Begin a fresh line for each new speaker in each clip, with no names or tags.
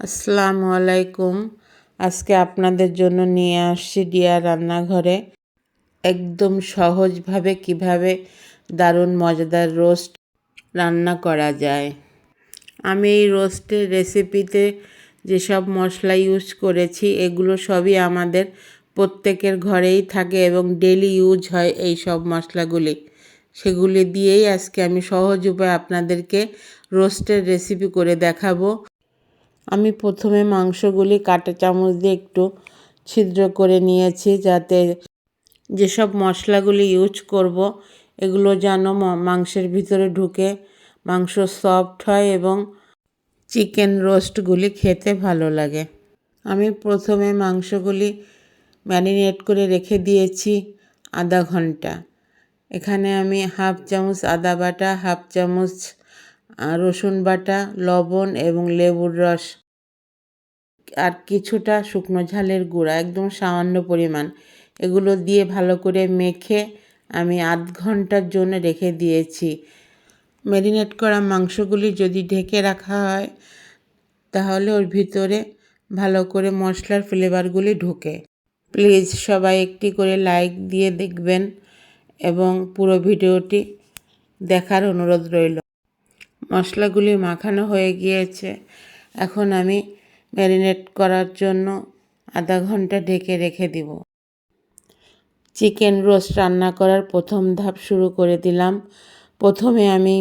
আসসালামু আলাইকুম। আজকে আপনাদের জন্য নিয়ে আসছি ডিয়া রান্নাঘরে একদম সহজভাবে কীভাবে দারুণ মজাদার রোস্ট রান্না করা যায়। আমি এই রোস্টের রেসিপিতে যেসব মশলা ইউজ করেছি, এগুলো সবই আমাদের প্রত্যেকের ঘরেই থাকে এবং ডেলি ইউজ হয় এই সব মশলাগুলি। সেগুলি দিয়েই আজকে আমি সহজ উপায়ে আপনাদেরকে রোস্টের রেসিপি করে দেখাবো। আমি প্রথমে মাংসগুলি কাঁটা চামচ দিয়ে একটু ছিদ্র করে নিয়েছি যাতে যেসব মশলাগুলি ইউজ করব, এগুলো যেন মাংসের ভিতরে ঢুকে মাংস সফট হয় এবং চিকেন রোস্টগুলি খেতে ভালো লাগে। আমি প্রথমে মাংসগুলি ম্যারিনেট করে রেখে দিয়েছি আধা ঘণ্টা। এখানে আমি হাফ চামচ আদা বাটা, হাফ চামচ রসুন বাটা, লবণ এবং লেবুর রস আর কিছুটা শুকনো ঝালের গুঁড়া, একদম সামান্য পরিমাণ। এগুলো দিয়ে ভালো করে মেখে আমি আধ ঘণ্টার জন্য রেখে দিয়েছি। ম্যারিনেট করা মাংসগুলি যদি ঢেকে রাখা হয়, তাহলে ওর ভিতরে ভালো করে মশলার ফ্লেভারগুলি ঢোকে। প্লিজ সবাই একটি করে লাইক দিয়ে দেখবেন এবং পুরো ভিডিওটি দেখার অনুরোধ রইল। মশলাগুলি মাখানো হয়ে গিয়েছে। এখন আমি ম্যারিনেট করার জন্য আধা ঘণ্টা ঢেকে রেখে দিব। চিকেন রোস্ট রান্না করার প্রথম ধাপ শুরু করে দিলাম। প্রথমে আমি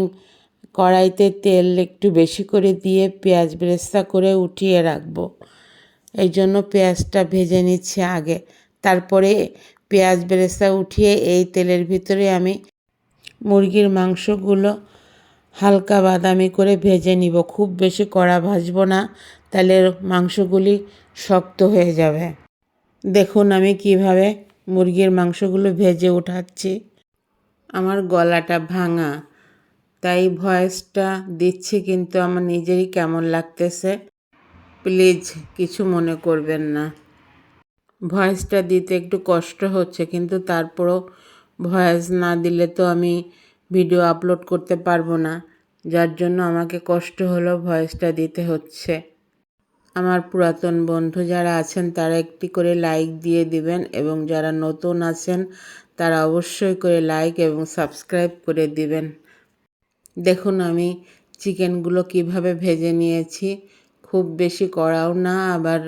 কড়াইতে তেল একটু বেশি করে দিয়ে পেঁয়াজ বেরেস্তা করে উঠিয়ে রাখব। এই জন্য পেঁয়াজটা ভেজে নিচ্ছি আগে। তারপরে পেঁয়াজ বেরেস্তা উঠিয়ে এই তেলের ভিতরে আমি মুরগির মাংসগুলো হালকা বাদামি করে ভেজে নিব। খুব বেশি কড়া ভাজবো না, তাহলে মাংসগুলি শক্ত হয়ে যাবে। দেখুন আমি কীভাবে মুরগির মাংসগুলো ভেজে উঠাচ্ছি। আমার গলাটা ভাঙা, তাই ভয়েসটা দিচ্ছি কিন্তু আমার নিজেরই কেমন লাগতেছে। প্লিজ কিছু মনে করবেন না। ভয়েসটা দিতে একটু কষ্ট হচ্ছে, কিন্তু তারপরও ভয়েস না দিলে তো আমি ভিডিও আপলোড করতে পারব না, যার জন্য আমাকে কষ্ট হলো ভয়েসটা দিতে হচ্ছে। আমার পুরাতন বন্ধু যারা আছেন, তারা একটি করে লাইক দিয়ে দিবেন এবং যারা নতুন আছেন, তারা অবশ্যই করে লাইক এবং সাবস্ক্রাইব করে দিবেন। দেখুন, আমি চিকেনগুলো কীভাবে ভেজে নিয়েছি। খুব বেশি কড়াও না, আবার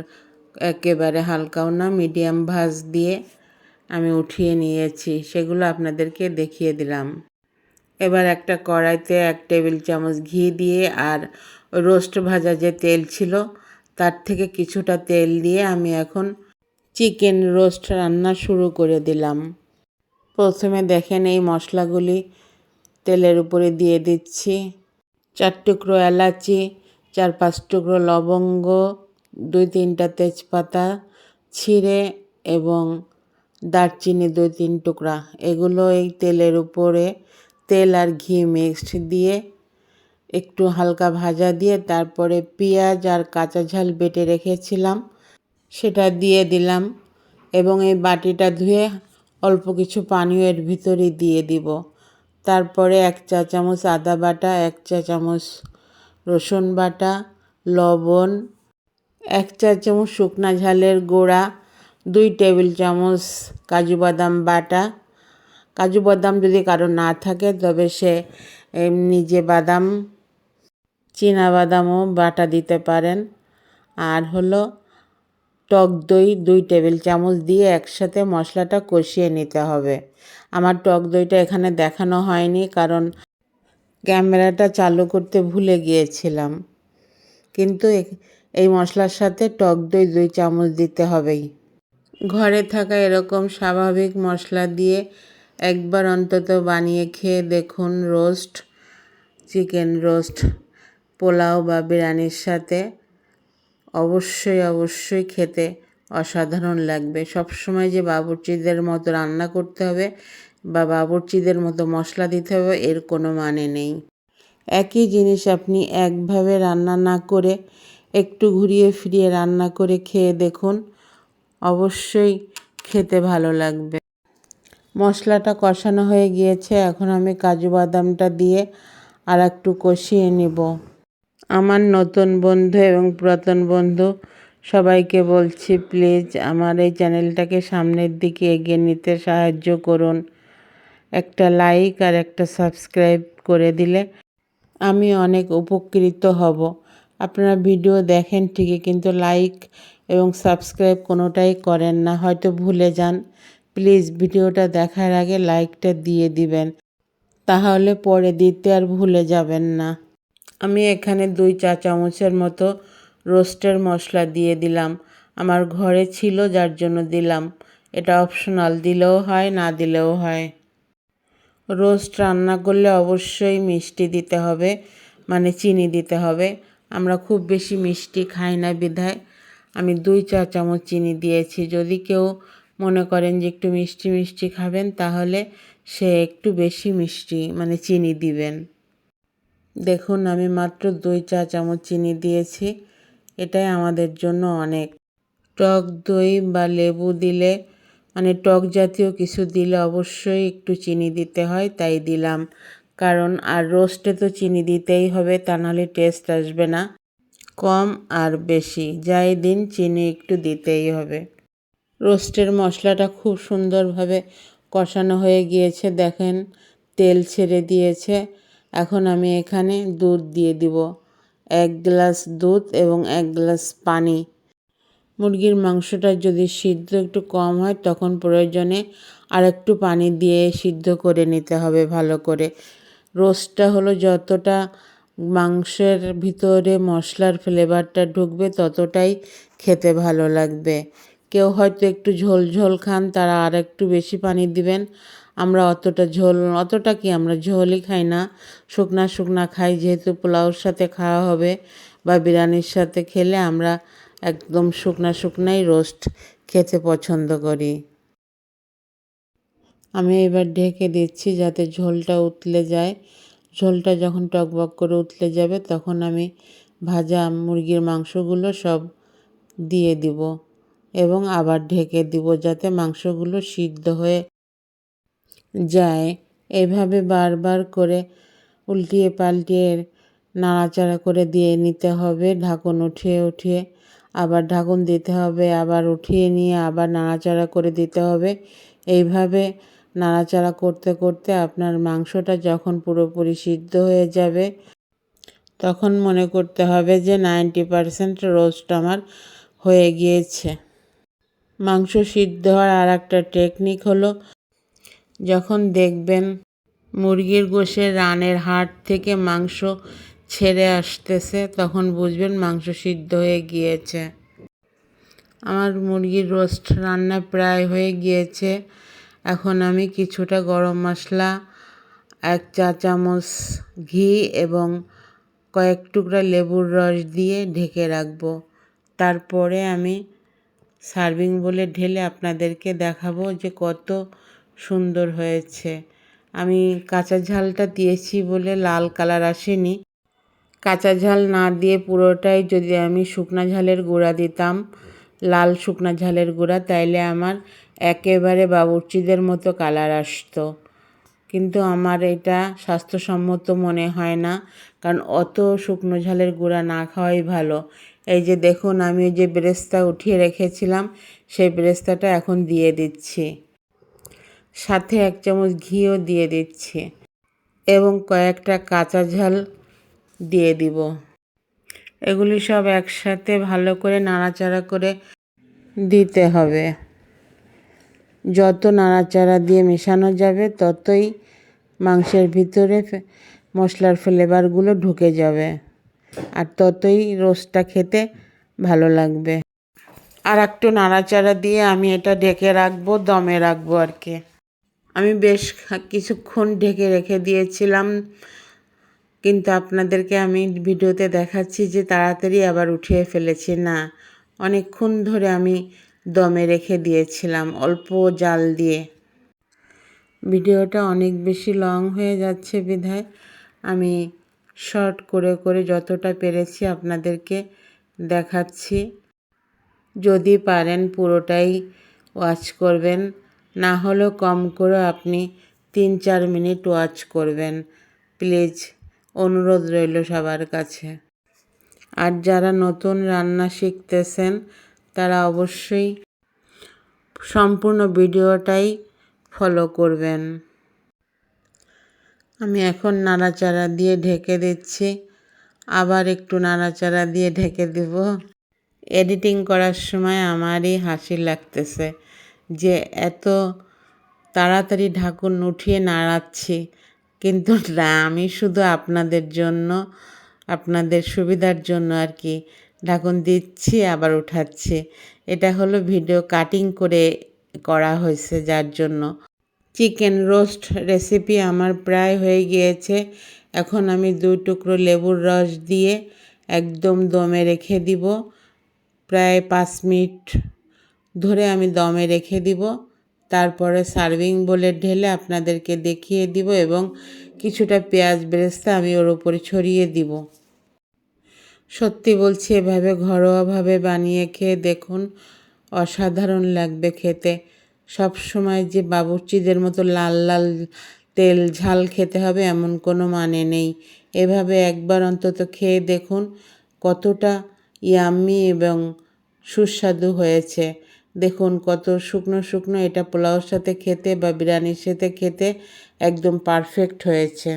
একেবারে হালকাও না, মিডিয়াম ভাজ দিয়ে আমি উঠিয়ে নিয়েছি। সেগুলো আপনাদেরকে দেখিয়ে দিলাম। এবার একটা কড়াইতে এক টেবিল চামচ ঘি দিয়ে আর রোস্ট ভাজা যে তেল ছিল, তার থেকে কিছুটা তেল দিয়ে আমি এখন চিকেন রোস্ট রান্না শুরু করে দিলাম। প্রথমে দেখেন এই মশলাগুলি তেলের উপরে দিয়ে দিচ্ছি। চার টুকরো এলাচি, চার পাঁচ টুকরো লবঙ্গ, দুই তিনটা তেজপাতা, ছিঁড়ে এবং দারচিনি দুই তিন টুকরা। এগুলো এই তেলের উপরে তেল আর ঘি মিক্সড দিয়ে একটু হালকা ভাজা দিয়ে তারপরে পেঁয়াজ আর কাঁচা ঝাল বেটে রেখেছিলাম। সেটা দিয়ে দিলাম এবং এই বাটিটা ধুয়ে অল্প কিছু পানীয় এর ভিতরে দিয়ে দিব। তারপরে এক চা চামচ আদা বাটা, এক চা চামচ রসুন বাটা, লবণ, এক চা চামচ শুকনা ঝালের গোড়া, দুই টেবিল চামচ কাজু বাদাম বাটা কাজু বাদাম যদি কারও না থাকে, তবে সে নিজে বাদাম বাদামও বাটা দিতে পারেন। আর হলো টক দই দুই টেবিল চামচ দিয়ে একসাথে মশলাটা কষিয়ে নিতে হবে। আমার টক দইটা এখানে দেখানো হয়নি, কারণ ক্যামেরাটা চালু করতে ভুলে গিয়েছিলাম। কিন্তু এই মশলার সাথে টক দই দুই চামচ দিতে হবেই। ঘরে থাকা এরকম স্বাভাবিক মশলা দিয়ে একবার অন্তত বানিয়ে খেয়ে দেখুন রোস্ট, চিকেন রোস্ট, পোলাও বা বিরিয়ানির সাথে। অবশ্যই অবশ্যই খেতে অসাধারণ লাগবে। সবসময় যে বাবুর্চিদের মতো রান্না করতে হবে বা বাবুর্চিদের মতো মশলা দিতে হবে, এর কোনো মানে নেই। একই জিনিস আপনি একভাবে রান্না না করে একটু ঘুরিয়ে ফিরিয়ে রান্না করে খেয়ে দেখুন, অবশ্যই খেতে ভালো লাগবে। মশলাটা কষানো হয়ে গিয়েছে, এখন আমি কাজু বাদামটা দিয়ে আর একটু কষিয়ে নেব। আমার নতুন বন্ধু এবং পুরাতন বন্ধু সবাইকে বলছি, প্লিজ আমার এই চ্যানেলটাকে সামনের দিকে এগিয়ে নিতে সাহায্য করুন। একটা লাইক আর একটা সাবস্ক্রাইব করে দিলে আমি অনেক উপকৃত হব। আপনারা ভিডিও দেখেন ঠিকই, কিন্তু লাইক এবং সাবস্ক্রাইব কোনোটাই করেন না, হয়তো ভুলে যান। প্লিজ ভিডিওটা দেখার আগে লাইকটা দিয়ে দিবেন, তাহলে পরে দিতে আর ভুলে যাবেন না। আমি এখানে দুই চা চামচের মতো রোস্টের মশলা দিয়ে দিলাম। আমার ঘরে ছিল, যার জন্য দিলাম। এটা অপশনাল, দিলেও হয়, না দিলেও হয়। রোস্ট রান্না করলে অবশ্যই মিষ্টি দিতে হবে মানে চিনি দিতে হবে। আমরা খুব বেশি মিষ্টি খাই না বিধায়। আমি দুই চা চামচ চিনি দিয়েছি। যদি কেউ মনে করেন যে একটু মিষ্টি মিষ্টি খাবেন, তাহলে সে একটু বেশি মিষ্টি মানে চিনি দিবেন। দেখুন, আমি মাত্র দুই চা চামচ চিনি দিয়েছি, এটাই আমাদের জন্য অনেক। টক দই বা লেবু দিলে মানে টক জাতীয় কিছু দিলে অবশ্যই একটু চিনি দিতে হয়, তাই দিলাম। কারণ আর রোস্টে তো চিনি দিতেই হবে, তা নাহলে টেস্ট আসবে না। কম আর বেশি, যাই দিন, চিনি একটু দিতেই হবে। রোস্টের মশলাটা খুব সুন্দরভাবে কষানো হয়ে গিয়েছে। দেখেন, তেল ছেড়ে দিয়েছে। এখন আমি এখানে দুধ দিয়ে দিব। এক গ্লাস দুধ এবং এক গ্লাস পানি। মুরগির মাংসটা যদি সিদ্ধ একটু কম হয়, তখন প্রয়োজনে আর একটু পানি দিয়ে সিদ্ধ করে নিতে হবে ভালো করে। রোস্টটা হলো যতটা মাংসের ভিতরে মশলার ফ্লেভারটা ঢুকবে, ততটাই খেতে ভালো লাগবে। কেউ হয়তো একটু ঝোল ঝোল খান, তারা আর একটু বেশি পানি দিবেন। আমরা অতটা ঝোল, অতটা কি আমরা ঝোলই খাই না। শুকনা শুকনা খাই, যেহেতু পোলাওর সাথে খাওয়া হবে বা বিরিয়ানির সাথে খেলে আমরা একদম শুকনা শুকনাই রোস্ট খেতে পছন্দ করি। আমি এবার ঢেকে দিচ্ছি যাতে ঝোলটা উতলে যায়। ঝোলটা যখন টকবক করে উতলে যাবে, তখন আমি ভাজা মুরগির মাংসগুলো সব দিয়ে দিব। এবং আবার ঢেকে দিব যাতে মাংসগুলো সিদ্ধ হয়ে যায়। এভাবে বারবার করে উল্টিয়ে পাল্টিয়ে নাড়াচাড়া করে দিয়ে নিতে হবে। ঢাকন উঠিয়ে উঠিয়ে আবার ঢাকন দিতে হবে, আবার উঠিয়ে নিয়ে আবার নাড়াচাড়া করে দিতে হবে। এইভাবে নাড়াচাড়া করতে করতে আপনার মাংসটা যখন পুরোপুরি সিদ্ধ হয়ে যাবে, তখন মনে করতে হবে যে নাইনটি পারসেন্ট রোস্ট আমার হয়ে গিয়েছে। মাংস সিদ্ধ হওয়ার আর একটা টেকনিক হলো যখন দেখবেন মুরগির গোশের রানের হাড় থেকে মাংস ছেড়ে আসতেছে, তখন বুঝবেন মাংস সিদ্ধ হয়ে গিয়েছে। আমার মুরগির রোস্ট রান্না প্রায় হয়ে গিয়েছে। এখন আমি কিছুটা গরম মশলা, এক চা চামচ ঘি এবং কয়েক টুকরা লেবুর রস দিয়ে ঢেকে রাখব। তারপরে আমি সার্ভিং বলে ঢেলে আপনাদেরকে দেখাবো যে কত সুন্দর হয়েছে। আমি কাঁচা ঝালটা দিয়েছি বলে লাল কালার আসেনি। কাঁচা ঝাল না দিয়ে পুরোটাই যদি আমি শুকনা ঝালের গুঁড়া দিতাম, লাল শুকনা ঝালের গুঁড়া, তাইলে আমার একেবারে বাবুর্চিদের মতো কালার আসতো। কিন্তু আমার এটা স্বাস্থ্যসম্মত মনে হয় না, কারণ অত শুকনো ঝালের গুঁড়া না খাওয়াই ভালো। এই যে দেখুন, আমি যে ব্রেস্তা উঠিয়ে রেখেছিলাম, সেই ব্রেস্তাটা এখন দিয়ে দিচ্ছি। সাথে এক চামচ ঘিও দিয়ে দিচ্ছি এবং কয়েকটা কাঁচা ঝাল দিয়ে দিব। এগুলি সব একসাথে ভালো করে নাড়াচাড়া করে দিতে হবে। যত নাড়াচাড়া দিয়ে মেশানো যাবে, ততই মাংসের ভিতরে মশলার ফ্লেভারগুলো ঢুকে যাবে। আর ততই রোস্টটা খেতে ভালো লাগবে। আর একটু নাড়াচাড়া দিয়ে আমি এটা ঢেকে রাখব, দমে রাখব আর কি। আমি বেশ কিছুক্ষণ ঢেকে রেখে দিয়েছিলাম, কিন্তু আপনাদেরকে আমি ভিডিওতে দেখাচ্ছি যে তাড়াতাড়ি আবার উঠিয়ে ফেলেছি না। অনেকক্ষণ ধরে আমি দমে রেখে দিয়েছিলাম অল্প জাল দিয়ে। ভিডিওটা অনেক বেশি লং হয়ে যাচ্ছে বিধায় আমি শর্ট করে করে যতটা পেরেছি আপনাদেরকে দেখাচ্ছি। যদি পারেন পুরোটাই ওয়াচ করবেন, না হলেও কম করে আপনি তিন চার মিনিট ওয়াচ করবেন। প্লিজ, অনুরোধ রইল সবার কাছে। আর যারা নতুন রান্না শিখতেছেন, তারা অবশ্যই সম্পূর্ণ ভিডিওটাই ফলো করবেন। আমি এখন নাড়াচাড়া দিয়ে ঢেকে দিচ্ছি। আবার একটু নাড়াচাড়া দিয়ে ঢেকে দেব। এডিটিং করার সময় আমারই হাসি লাগতেছে যে এত তাড়াতাড়ি ঢাকুন উঠিয়ে নাড়াচ্ছি। কিন্তু না, আমি শুধু আপনাদের জন্য, আপনাদের সুবিধার জন্য আর কি ঢাকুন দিচ্ছি, আবার উঠাচ্ছি। এটা হলো ভিডিও কাটিং করে করা হয়েছে যার জন্য। চিকেন রোস্ট রেসিপি আমার প্রায় হয়ে গিয়েছে। এখন আমি দুই টুকরো লেবুর রস দিয়ে একদম দমে রেখে দিব। প্রায় পাঁচ মিনিট ধরে আমি দমে রেখে দিব। তারপরে সার্ভিং বলে ঢেলে আপনাদেরকে দেখিয়ে দিব এবং কিছুটা পেঁয়াজ বেরেস্তা আমি ওর উপরে ছড়িয়ে দিব। সত্যি বলছি, এভাবে ঘরোয়াভাবে বানিয়ে খেয়ে দেখুন, অসাধারণ লাগবে খেতে। সব সময় যে বাবুর্চিদের মতো লাল লাল তেল ঝাল খেতে হবে এমন কোনো মানে নেই। এভাবে একবার অন্তত খেয়ে দেখুন কতটা ইয়াম্মি এবং সুস্বাদু হয়েছে। দেখুন কত শুকনো শুকনো এটা পোলাওর সাথে খেতে বা বিরিয়ানির সাথে খেতে একদম পারফেক্ট হয়েছে।